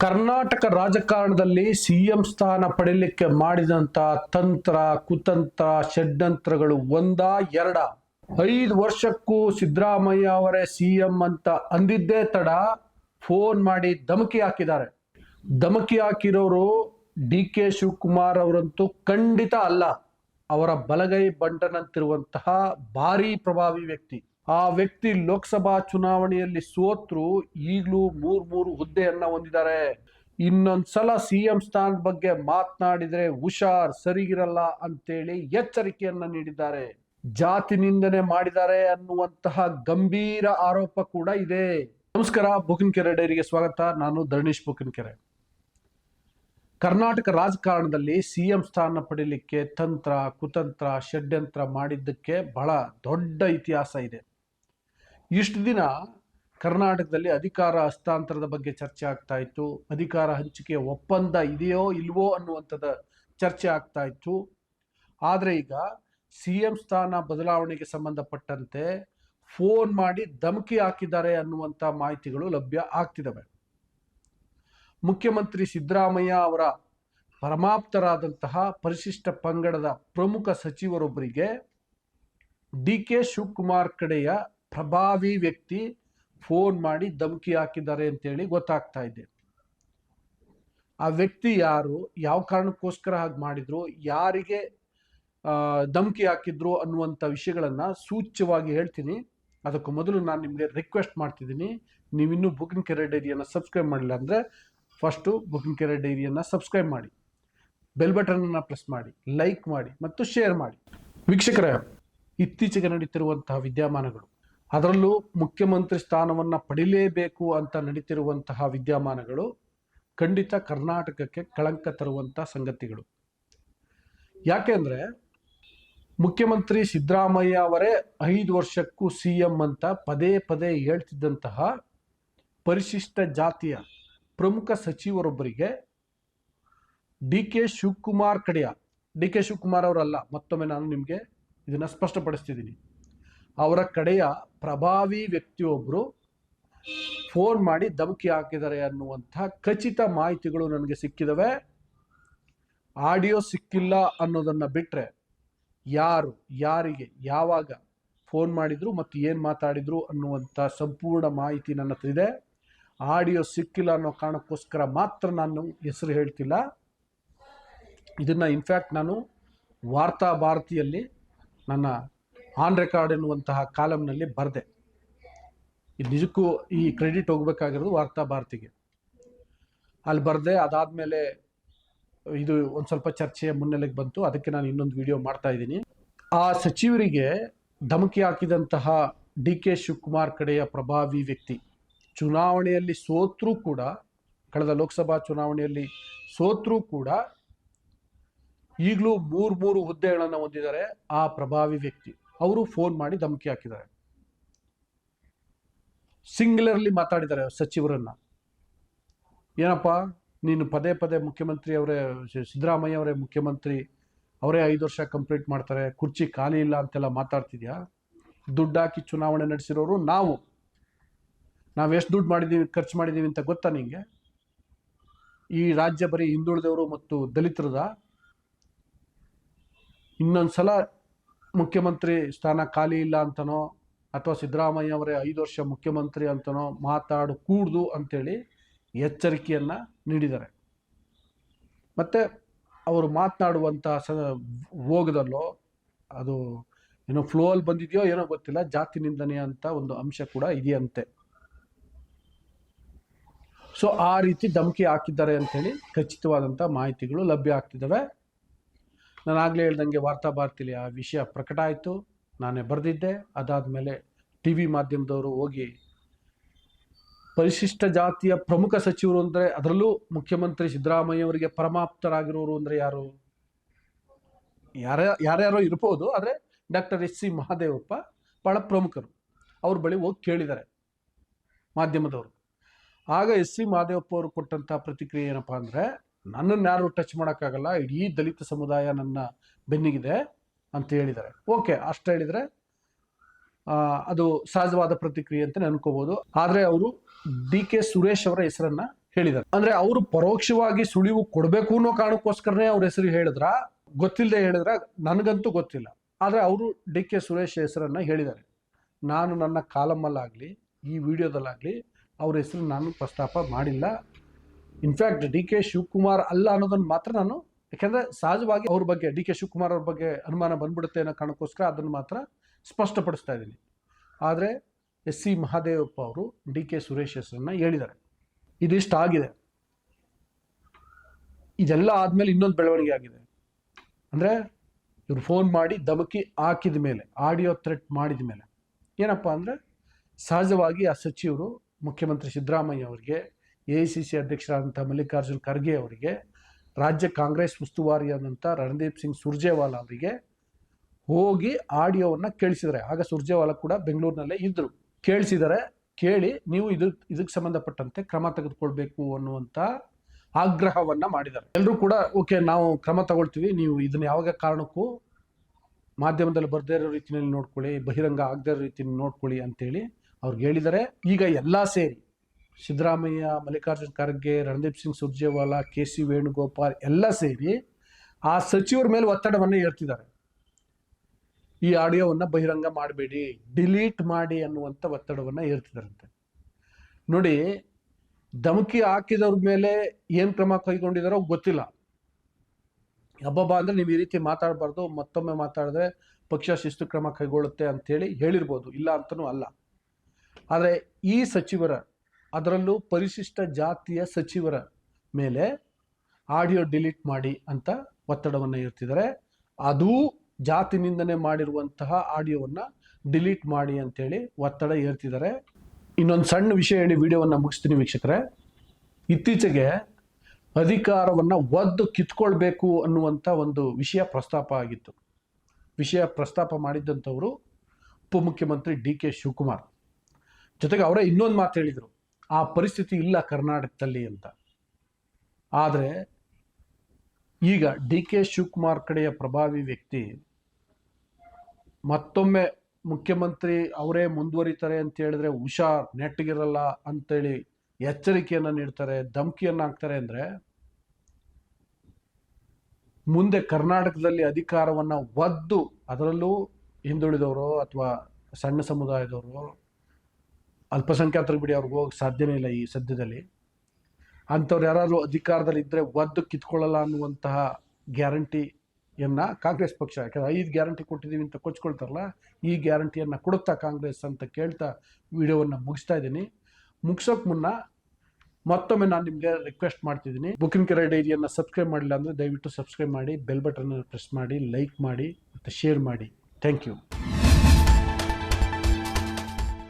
ಕರ್ನಾಟಕ ರಾಜಕಾರಣದಲ್ಲಿ C M ಸ್ಥಾನ ಪಡೆಯಲಿಕ್ಕೆ ಮಾಡಿದಂತ ತಂತ್ರ, ಕುತಂತ್ರ, ಷಡ್ಯಂತ್ರಗಳು ಒಂದ, ಎರಡ. ಐದು ವರ್ಷಕ್ಕೂ ಸಿದ್ದರಾಮಯ್ಯ ಅವರೇ ಸಿಎಂ ಅಂತ ಅಂದಿದ್ದೇ ತಡ ಫೋನ್ ಮಾಡಿ ಧಮಕಿ ಹಾಕಿದ್ದಾರೆ. ಧಮಕಿ ಹಾಕಿರೋರು ಡಿ ಕೆ ಶಿವಕುಮಾರ್ ಅವರಂತೂ ಖಂಡಿತ ಅಲ್ಲ. ಅವರ ಬಲಗೈ ಬಂಟನಂತಿರುವಂತಹ ಭಾರಿ ಪ್ರಭಾವಿ ವ್ಯಕ್ತಿ. ಆ ವ್ಯಕ್ತಿ ಲೋಕಸಭಾ ಚುನಾವಣೆಯಲ್ಲಿ ಸೋತ್ರು, ಈಗಲೂ ಮೂರ್ ಮೂರು ಹುದ್ದೆಯನ್ನ ಹೊಂದಿದ್ದಾರೆ. ಇನ್ನೊಂದ್ಸಲ ಸಿಎಂ ಸ್ಥಾನದ ಬಗ್ಗೆ ಮಾತನಾಡಿದ್ರೆ ಹುಷಾರ್ ಸರಿಗಿರಲ್ಲ ಅಂತೇಳಿ ಎಚ್ಚರಿಕೆಯನ್ನ ನೀಡಿದ್ದಾರೆ. ಜಾತಿ ನಿಂದನೆ ಮಾಡಿದ್ದಾರೆ ಅನ್ನುವಂತಹ ಗಂಭೀರ ಆರೋಪ ಕೂಡ ಇದೆ. ನಮಸ್ಕಾರ ಬುಕಿನ್ಕೆರೆ ಡೈರಿಗೆ ಸ್ವಾಗತ. ನಾನು ಧರಣೀಶ್ ಬುಕಿನ್ಕೆರೆ ಕರ್ನಾಟಕ ರಾಜಕಾರಣದಲ್ಲಿ ಸಿಎಂ ಸ್ಥಾನ ಪಡೀಲಿಕ್ಕೆ ತಂತ್ರ, ಕುತಂತ್ರ, ಷಡ್ಯಂತ್ರ ಮಾಡಿದ್ದಕ್ಕೆ ಬಹಳ ದೊಡ್ಡ ಇತಿಹಾಸ ಇದೆ. ಇಷ್ಟು ದಿನ ಕರ್ನಾಟಕದಲ್ಲಿ ಅಧಿಕಾರ ಹಸ್ತಾಂತರದ ಬಗ್ಗೆ ಚರ್ಚೆ ಆಗ್ತಾ ಇತ್ತು. ಅಧಿಕಾರ ಹಂಚಿಕೆ ಒಪ್ಪಂದ ಇದೆಯೋ ಇಲ್ವೋ ಅನ್ನುವಂಥದ್ದು ಚರ್ಚೆ ಆಗ್ತಾ ಇತ್ತು. ಆದರೆ ಈಗ ಸಿ ಎಂ ಸ್ಥಾನ ಬದಲಾವಣೆಗೆ ಸಂಬಂಧಪಟ್ಟಂತೆ ಫೋನ್ ಮಾಡಿ ಧಮಕಿ ಹಾಕಿದ್ದಾರೆ ಅನ್ನುವಂಥ ಮಾಹಿತಿಗಳು ಲಭ್ಯ ಆಗ್ತಿದ್ದಾವೆ ಮುಖ್ಯಮಂತ್ರಿ ಸಿದ್ದರಾಮಯ್ಯ ಅವರ ಪರಮಾಪ್ತರಾದಂತಹ ಪರಿಶಿಷ್ಟ ಪಂಗಡದ ಪ್ರಮುಖ ಸಚಿವರೊಬ್ಬರಿಗೆ ಡಿ ಕೆ ಶಿವಕುಮಾರ್ ಕಡೆಯ ಪ್ರಭಾವಿ ವ್ಯಕ್ತಿ ಫೋನ್ ಮಾಡಿ ಧಮಕಿ ಹಾಕಿದ್ದಾರೆ ಅಂತೇಳಿ ಗೊತ್ತಾಗ್ತಾ ಇದೆ. ಆ ವ್ಯಕ್ತಿ ಯಾರು ಯಾವ ಕಾರಣಕ್ಕೋಸ್ಕರ ಹಾಗೆ ಮಾಡಿದ್ರು ಯಾರಿಗೆ ಧಮಕಿ ಹಾಕಿದ್ರು ಅನ್ನುವಂಥ ವಿಷಯಗಳನ್ನು ಸೂಚ್ಯವಾಗಿ ಹೇಳ್ತೀನಿ. ಅದಕ್ಕೂ ಮೊದಲು ನಾನು ನಿಮಗೆ ರಿಕ್ವೆಸ್ಟ್ ಮಾಡ್ತಿದ್ದೀನಿ. ನೀವಿನ್ನೂ ಬುಕಿಂಗ್ ಕೆರೆ ಡೈರಿಯನ್ನು ಸಬ್ಸ್ಕ್ರೈಬ್ ಮಾಡಿಲ್ಲ ಅಂದರೆ ಫಸ್ಟು ಬುಕಿಂಗ್ ಕೆರೆ ಡೈರಿಯನ್ನು ಸಬ್ಸ್ಕ್ರೈಬ್ ಮಾಡಿ. ಬೆಲ್ ಬಟನನ್ನು ಪ್ರೆಸ್ ಮಾಡಿ ಲೈಕ್ ಮಾಡಿ ಮತ್ತು ಶೇರ್ ಮಾಡಿ. ವೀಕ್ಷಕರ ಇತ್ತೀಚೆಗೆ ನಡೀತಿರುವಂತಹ ವಿದ್ಯಮಾನಗಳು ಅದರಲ್ಲೂ ಮುಖ್ಯಮಂತ್ರಿ ಸ್ಥಾನವನ್ನು ಪಡಿಲೇಬೇಕು ಅಂತ ನಡೀತಿರುವಂತಹ ವಿದ್ಯಮಾನಗಳು ಖಂಡಿತ ಕರ್ನಾಟಕಕ್ಕೆ ಕಳಂಕ ತರುವಂಥ ಸಂಗತಿಗಳು. ಯಾಕೆಂದ್ರೆ ಮುಖ್ಯಮಂತ್ರಿ ಸಿದ್ದರಾಮಯ್ಯ ಅವರೇ ಐದು ವರ್ಷಕ್ಕೂ ಸಿ ಎಂ ಅಂತ ಪದೇ ಪದೇ ಹೇಳ್ತಿದ್ದಂತಹ ಪರಿಶಿಷ್ಟ ಜಾತಿಯ ಪ್ರಮುಖ ಸಚಿವರೊಬ್ಬರಿಗೆ ಡಿ ಕೆ ಶಿವಕುಮಾರ್ ಕಡೆಯ, ಡಿ ಕೆ ಶಿವಕುಮಾರ್ ಅವರಲ್ಲ, ಮತ್ತೊಮ್ಮೆ ನಾನು ನಿಮಗೆ ಇದನ್ನು ಸ್ಪಷ್ಟಪಡಿಸ್ತಿದ್ದೀನಿ. ಅವರ ಕಡೆಯ ಪ್ರಭಾವಿ ವ್ಯಕ್ತಿಯೊಬ್ಬರು ಫೋನ್ ಮಾಡಿ ಧಮಕಿ ಹಾಕಿದ್ದಾರೆ ಅನ್ನುವಂಥ ಖಚಿತ ಮಾಹಿತಿಗಳು ನನಗೆ ಸಿಕ್ಕಿದವೆ. ಆಡಿಯೋ ಸಿಕ್ಕಿಲ್ಲ ಅನ್ನೋದನ್ನು ಬಿಟ್ಟರೆ ಯಾರು, ಯಾರಿಗೆ, ಯಾವಾಗ ಫೋನ್ ಮಾಡಿದ್ರು ಮತ್ತು ಏನು ಮಾತಾಡಿದ್ರು ಅನ್ನುವಂಥ ಸಂಪೂರ್ಣ ಮಾಹಿತಿ ನನ್ನ ಹತ್ರ ಇದೆ. ಆಡಿಯೋ ಸಿಕ್ಕಿಲ್ಲ ಅನ್ನೋ ಕಾರಣಕ್ಕೋಸ್ಕರ ಮಾತ್ರ ನಾನು ಹೆಸರು ಹೇಳ್ತಿಲ್ಲ. ಇದನ್ನು, ಇನ್ಫ್ಯಾಕ್ಟ್ ನಾನು ವಾರ್ತಾ ಭಾರತಿಯಲ್ಲಿ ನನ್ನ ಆನ್ ರೆಕಾರ್ಡ್ ಎನ್ನುವಂತಹ ಕಾಲಮ್ನಲ್ಲಿ ಬರೆದೆ. ಇದು ನಿಜಕ್ಕೂ ಈ ಕ್ರೆಡಿಟ್ ಹೋಗ್ಬೇಕಾಗಿರೋದು ವಾರ್ತಾ ಭಾರತಿಗೆ. ಅಲ್ಲಿ ಬರೆದೆ, ಅದಾದಮೇಲೆ ಇದು ಒಂದು ಸ್ವಲ್ಪ ಚರ್ಚೆ ಮುನ್ನೆಲೆಗೆ ಬಂತು. ಅದಕ್ಕೆ ನಾನು ಇನ್ನೊಂದು ವಿಡಿಯೋ ಮಾಡ್ತಾ ಇದ್ದೀನಿ. ಆ ಸಚಿವರಿಗೆ ಧಮಕಿ ಹಾಕಿದಂತಹ ಡಿ ಕೆ ಶಿವಕುಮಾರ್ ಕಡೆಯ ಪ್ರಭಾವಿ ವ್ಯಕ್ತಿ, ಚುನಾವಣೆಯಲ್ಲಿ ಸೋತ್ರೂ ಕೂಡ, ಕಳೆದ ಲೋಕಸಭಾ ಚುನಾವಣೆಯಲ್ಲಿ ಸೋತ್ರೂ ಕೂಡ ಈಗಲೂ ಮೂರು ಮೂರು ಹುದ್ದೆಗಳನ್ನು ಹೊಂದಿದ್ದಾರೆ ಆ ಪ್ರಭಾವಿ ವ್ಯಕ್ತಿ. ಅವರು ಫೋನ್ ಮಾಡಿ ಧಮಕಿ ಹಾಕಿದ್ದಾರೆ. ಸಿಂಗ್ಯುಲರ್ಲಿ ಮಾತಾಡಿದ್ದಾರೆ ಸಚಿವರನ್ನ. ಏನಪ್ಪ, ನೀನು ಪದೇ ಪದೇ ಮುಖ್ಯಮಂತ್ರಿ ಅವರೇ ಸಿದ್ದರಾಮಯ್ಯ ಅವರೇ ಮುಖ್ಯಮಂತ್ರಿ, ಅವರೇ ಐದು ವರ್ಷ ಕಂಪ್ಲೀಟ್ ಮಾಡ್ತಾರೆ, ಕುರ್ಚಿ ಖಾಲಿ ಇಲ್ಲ ಅಂತೆಲ್ಲ ಮಾತಾಡ್ತಿದ್ಯಾ? ದುಡ್ಡು ಹಾಕಿ ಚುನಾವಣೆ ನಡೆಸಿರೋರು ನಾವು. ನಾವು ಎಷ್ಟು ದುಡ್ಡು ಮಾಡಿದ್ದೀವಿ ಖರ್ಚು ಮಾಡಿದ್ದೀವಿ ಅಂತ ಗೊತ್ತಾ ನಿಮಗೆ ಈ ರಾಜ್ಯ ಬರೀ ಹಿಂದುಳಿದವರು ಮತ್ತು ದಲಿತರದ? ಇನ್ನೊಂದ್ಸಲ ಮುಖ್ಯಮಂತ್ರಿ ಸ್ಥಾನ ಖಾಲಿ ಇಲ್ಲ ಅಂತನೋ, ಅಥವಾ ಸಿದ್ದರಾಮಯ್ಯ ಅವರೇ ಐದು ವರ್ಷ ಮುಖ್ಯಮಂತ್ರಿ ಅಂತನೋ ಮಾತಾಡು, ಕೂಡ್ದು ಅಂತೇಳಿ ಎಚ್ಚರಿಕೆಯನ್ನು ನೀಡಿದ್ದಾರೆ. ಮತ್ತು ಅವರು ಮಾತನಾಡುವಂಥ ಸ ಹೋಗದಲ್ಲೋ, ಅದು ಏನೋ ಫ್ಲೋ ಅಲ್ಲಿ ಬಂದಿದೆಯೋ ಏನೋ ಗೊತ್ತಿಲ್ಲ, ಜಾತಿ ನಿಂದನೆ ಅಂತ ಒಂದು ಅಂಶ ಕೂಡ ಇದೆಯಂತೆ. ಸೊ ಆ ರೀತಿ ಧಮಕಿ ಹಾಕಿದ್ದಾರೆ ಅಂತೇಳಿ ಖಚಿತವಾದಂಥ ಮಾಹಿತಿಗಳು ಲಭ್ಯ ಆಗ್ತಿದ್ದಾವೆ. ನಾನು ಆಗಲೇ ಹೇಳ್ದಂಗೆ ವಾರ್ತಾ ಭಾರತೀಲಿ ಆ ವಿಷಯ ಪ್ರಕಟ ಆಯಿತು. ನಾನೇ ಬರೆದಿದ್ದೆ. ಅದಾದಮೇಲೆ ಟಿ ವಿ ಮಾಧ್ಯಮದವರು ಹೋಗಿ ಪರಿಶಿಷ್ಟ ಜಾತಿಯ ಪ್ರಮುಖ ಸಚಿವರು ಅಂದರೆ ಅದರಲ್ಲೂ ಮುಖ್ಯಮಂತ್ರಿ ಸಿದ್ದರಾಮಯ್ಯ ಅವರಿಗೆ ಪರಮಾಪ್ತರಾಗಿರೋರು ಅಂದರೆ ಯಾರು? ಯಾರ, ಯಾರ್ಯಾರೋ ಇರ್ಬೋದು. ಆದರೆ ಡಾಕ್ಟರ್ ಎಸ್ ಸಿ ಮಹಾದೇವಪ್ಪ ಭಾಳ ಪ್ರಮುಖರು. ಅವ್ರ ಬಳಿ ಹೋಗಿ ಕೇಳಿದ್ದಾರೆ ಮಾಧ್ಯಮದವರು. ಆಗ ಎಸ್ ಸಿ ಮಹಾದೇವಪ್ಪ ಅವರು ಕೊಟ್ಟಂಥ ಪ್ರತಿಕ್ರಿಯೆ ಏನಪ್ಪ ಅಂದರೆ ನನ್ನನ್ನು ಯಾರು ಟಚ್ ಮಾಡೋಕ್ಕಾಗಲ್ಲ, ಇಡೀ ದಲಿತ ಸಮುದಾಯ ನನ್ನ ಬೆನ್ನಿಗಿದೆ ಅಂತ ಹೇಳಿದ್ದಾರೆ. ಓಕೆ ಅಷ್ಟು ಹೇಳಿದರೆ ಅದು ಸಹಜವಾದ ಪ್ರತಿಕ್ರಿಯೆ ಅಂತಲೇ ಅನ್ಕೋಬೋದು. ಆದರೆ ಅವರು ಡಿ ಕೆ ಸುರೇಶ್ ಅವರ ಹೆಸರನ್ನ ಹೇಳಿದ್ದಾರೆ. ಅಂದ್ರೆ ಅವರು ಪರೋಕ್ಷವಾಗಿ ಸುಳಿವು ಕೊಡಬೇಕು ಅನ್ನೋ ಕಾರಣಕ್ಕೋಸ್ಕರನೇ ಅವ್ರ ಹೆಸರು ಹೇಳಿದ್ರ? ಗೊತ್ತಿಲ್ಲದೆ ಹೇಳಿದ್ರ ನನಗಂತೂ ಗೊತ್ತಿಲ್ಲ. ಆದರೆ ಅವರು ಡಿ ಕೆ ಸುರೇಶ್ ಹೆಸರನ್ನ ಹೇಳಿದ್ದಾರೆ. ನಾನು ನನ್ನ ಕಾಲಮ್ಮಲ್ಲಾಗಲಿ, ಈ ವಿಡಿಯೋದಲ್ಲಾಗಲಿ ಅವ್ರ ಹೆಸರು ನಾನು ಪ್ರಸ್ತಾಪ ಮಾಡಿಲ್ಲ. ಇನ್ಫ್ಯಾಕ್ಟ್ ಡಿ ಕೆ ಶಿವಕುಮಾರ್ ಅಲ್ಲ ಅನ್ನೋದನ್ನ ಮಾತ್ರ ನಾನು, ಯಾಕೆಂದ್ರೆ ಸಹಜವಾಗಿ ಅವ್ರ ಬಗ್ಗೆ ಡಿ ಕೆ ಶಿವಕುಮಾರ್ ಅವ್ರ ಬಗ್ಗೆ ಅನುಮಾನ ಬಂದ್ಬಿಡುತ್ತೆ ಅನ್ನೋ ಕಾರಣಕ್ಕೋಸ್ಕರ ಅದನ್ನು ಮಾತ್ರ ಸ್ಪಷ್ಟಪಡಿಸ್ತಾ ಇದ್ದೀನಿ. ಆದರೆ ಎಸ್ ಸಿ ಮಹಾದೇವಪ್ಪ ಅವರು ಡಿ ಕೆ ಸುರೇಶ್ ಹೆಸರನ್ನ ಹೇಳಿದ್ದಾರೆ. ಇದಿಷ್ಟು ಆಗಿದೆ. ಇದೆಲ್ಲ ಆದಮೇಲೆ ಇನ್ನೊಂದು ಬೆಳವಣಿಗೆ ಆಗಿದೆ. ಅಂದರೆ ಇವ್ರು ಫೋನ್ ಮಾಡಿ ಧಮಕಿ ಹಾಕಿದ ಮೇಲೆ ಆಡಿಯೋ ಥ್ರೆಟ್ ಮಾಡಿದ ಮೇಲೆ. ಏನಪ್ಪ ಅಂದರೆ ಸಹಜವಾಗಿ ಆ ಸಚಿವರು ಮುಖ್ಯಮಂತ್ರಿ ಸಿದ್ದರಾಮಯ್ಯ ಅವರಿಗೆ ಎ ಐ ಸಿ ಸಿ ಅಧ್ಯಕ್ಷರಾದಂಥ ಮಲ್ಲಿಕಾರ್ಜುನ್ ಖರ್ಗೆ ಅವರಿಗೆ, ರಾಜ್ಯ ಕಾಂಗ್ರೆಸ್ ಉಸ್ತುವಾರಿಯಾದಂಥ ರಣದೀಪ್ ಸಿಂಗ್ ಸುರ್ಜೇವಾಲಾ ಅವರಿಗೆ ಹೋಗಿ ಆಡಿಯೋವನ್ನು ಕೇಳಿಸಿದರೆ ಆಗ ಸುರ್ಜೇವಾಲಾ ಕೂಡ ಬೆಂಗಳೂರಿನಲ್ಲೇ ಇದ್ದರು ಕೇಳಿಸಿದರೆ ಕೇಳಿ ನೀವು ಇದು, ಇದಕ್ಕೆ ಸಂಬಂಧಪಟ್ಟಂತೆ ಕ್ರಮ ತೆಗೆದುಕೊಳ್ಬೇಕು ಅನ್ನುವಂಥ ಆಗ್ರಹವನ್ನು ಮಾಡಿದ್ದಾರೆ. ಎಲ್ಲರೂ ಕೂಡ, ಓಕೆ, ನಾವು ಕ್ರಮ ತಗೊಳ್ತೀವಿ, ನೀವು ಇದನ್ನು ಯಾವಾಗ ಕಾರಣಕ್ಕೂ ಮಾಧ್ಯಮದಲ್ಲಿ ಬರದೇ ಇರೋ ರೀತಿಯಲ್ಲಿ ನೋಡ್ಕೊಳ್ಳಿ, ಬಹಿರಂಗ ಆಗದೇ ಇರೋ ರೀತಿಯಲ್ಲಿ ನೋಡ್ಕೊಳ್ಳಿ ಅಂತೇಳಿ ಅವ್ರಿಗೆ ಹೇಳಿದರೆ ಈಗ ಎಲ್ಲ ಸೇರಿ ಸಿದ್ದರಾಮಯ್ಯ, ಮಲ್ಲಿಕಾರ್ಜುನ್ ಖರ್ಗೆ, ರಣದೀಪ್ ಸಿಂಗ್ ಸುರ್ಜೇವಾಲಾ, ಕೆ ಸಿ ವೇಣುಗೋಪಾಲ್ ಎಲ್ಲ ಸೇರಿ ಆ ಸಚಿವರ ಮೇಲೆ ಒತ್ತಡವನ್ನು ಹೇಳ್ತಿದ್ದಾರೆ ಈ ಆಡಿಯೋವನ್ನು ಬಹಿರಂಗ ಮಾಡಬೇಡಿ, ಡಿಲೀಟ್ ಮಾಡಿ ಅನ್ನುವಂಥ ಒತ್ತಡವನ್ನು ಹೇಳ್ತಿದ್ದಾರಂತೆ ನೋಡಿ, ಧಮಕಿ ಹಾಕಿದವ್ರ ಮೇಲೆ ಏನು ಕ್ರಮ ಕೈಗೊಂಡಿದಾರೋ ಗೊತ್ತಿಲ್ಲ. ಹಬ್ಬಬ್ಬ ಅಂದ್ರೆ ನೀವು ಈ ರೀತಿ ಮಾತಾಡಬಾರ್ದು, ಮತ್ತೊಮ್ಮೆ ಮಾತಾಡಿದ್ರೆ ಪಕ್ಷ ಶಿಸ್ತು ಕ್ರಮ ಕೈಗೊಳ್ಳುತ್ತೆ ಅಂತೇಳಿ ಹೇಳಿರ್ಬೋದು, ಇಲ್ಲ ಅಂತನೂ ಅಲ್ಲ. ಆದರೆ ಈ ಸಚಿವರ ಅದರಲ್ಲೂ ಪರಿಶಿಷ್ಟ ಜಾತಿಯ ಸಚಿವರ ಮೇಲೆ ಆಡಿಯೋ ಡಿಲೀಟ್ ಮಾಡಿ ಅಂತ ಒತ್ತಡವನ್ನು ಇರ್ತಿದ್ದಾರೆ ಅದೂ ಜಾತಿ ನಿಂದನೆ ಮಾಡಿರುವಂತಹ ಆಡಿಯೋವನ್ನು ಡಿಲೀಟ್ ಮಾಡಿ ಅಂತೇಳಿ ಒತ್ತಡ ಏರ್ತಿದ್ದಾರೆ ಇನ್ನೊಂದು ಸಣ್ಣ ವಿಷಯ ಹೇಳಿ ವಿಡಿಯೋವನ್ನು ಮುಗಿಸ್ತೀನಿ ವೀಕ್ಷಕರೇ. ಇತ್ತೀಚೆಗೆ ಅಧಿಕಾರವನ್ನು ಒದ್ದು ಕಿತ್ಕೊಳ್ಬೇಕು ಅನ್ನುವಂಥ ಒಂದು ವಿಷಯ ಪ್ರಸ್ತಾಪ ಆಗಿತ್ತು. ವಿಷಯ ಪ್ರಸ್ತಾಪ ಮಾಡಿದ್ದಂಥವರು ಉಪಮುಖ್ಯಮಂತ್ರಿ ಡಿ ಕೆ ಶಿವಕುಮಾರ್. ಜೊತೆಗೆ ಅವರೇ ಇನ್ನೊಂದು ಮಾತು ಹೇಳಿದರು. ಆ ಪರಿಸ್ಥಿತಿ ಇಲ್ಲ ಕರ್ನಾಟಕದಲ್ಲಿ ಅಂತ. ಆದರೆ ಈಗ ಡಿ ಕೆ ಶಿವಕುಮಾರ್ ಕಡೆಯ ಪ್ರಭಾವಿ ವ್ಯಕ್ತಿ ಮತ್ತೊಮ್ಮೆ ಮುಖ್ಯಮಂತ್ರಿ ಅವರೇ ಮುಂದುವರಿತಾರೆ ಅಂತ ಹೇಳಿದ್ರೆ ಹುಷಾರ್ ನೆಟ್ಟಗಿರಲ್ಲ ಅಂತೇಳಿ ಎಚ್ಚರಿಕೆಯನ್ನು ನೀಡ್ತಾರೆ, ಧಮಕಿಯನ್ನು ಹಾಕ್ತಾರೆ ಅಂದರೆ ಮುಂದೆ ಕರ್ನಾಟಕದಲ್ಲಿ ಅಧಿಕಾರವನ್ನು ಒದ್ದು ಅದರಲ್ಲೂ ಹಿಂದುಳಿದವರು ಅಥವಾ ಸಣ್ಣ ಸಮುದಾಯದವರು ಅಲ್ಪಸಂಖ್ಯಾತರು ಬಿಡಿ ಅವ್ರಿಗೆ ಹೋಗಕ್ಕೆ ಸಾಧ್ಯವೇ ಇಲ್ಲ ಈ ಸದ್ಯದಲ್ಲಿ. ಅಂಥವ್ರು ಯಾರಾದರೂ ಅಧಿಕಾರದಲ್ಲಿ ಇದ್ದರೆ ಒದ್ದು ಕಿತ್ಕೊಳ್ಳಲ್ಲ ಅನ್ನುವಂತಹ ಗ್ಯಾರಂಟಿಯನ್ನು ಕಾಂಗ್ರೆಸ್ ಪಕ್ಷ, ಯಾಕಂದ್ರೆ ಐದು ಗ್ಯಾರಂಟಿ ಕೊಟ್ಟಿದ್ದೀವಿ ಅಂತ ಕೊಚ್ಕೊಳ್ತಾರಲ್ಲ, ಈ ಗ್ಯಾರಂಟಿಯನ್ನು ಕೊಡುತ್ತಾ ಕಾಂಗ್ರೆಸ್ ಅಂತ ಕೇಳ್ತಾ ವಿಡಿಯೋವನ್ನು ಮುಗಿಸ್ತಾ ಇದ್ದೀನಿ. ಮುಗಿಸೋಕೆ ಮುನ್ನ ಮತ್ತೊಮ್ಮೆ ನಾನು ನಿಮಗೆ ರಿಕ್ವೆಸ್ಟ್ ಮಾಡ್ತಿದ್ದೀನಿ. ಬುಕಿಂಗ್ ಕೆರೆ ಡೈರಿಯನ್ನು ಸಬ್ಸ್ಕ್ರೈಬ್ ಮಾಡಿಲ್ಲ ಅಂದರೆ ದಯವಿಟ್ಟು ಸಬ್ಸ್ಕ್ರೈಬ್ ಮಾಡಿ ಬೆಲ್ ಬಟನ್ ಪ್ರೆಸ್ ಮಾಡಿ ಲೈಕ್ ಮಾಡಿ ಮತ್ತು ಶೇರ್ ಮಾಡಿ. Thank you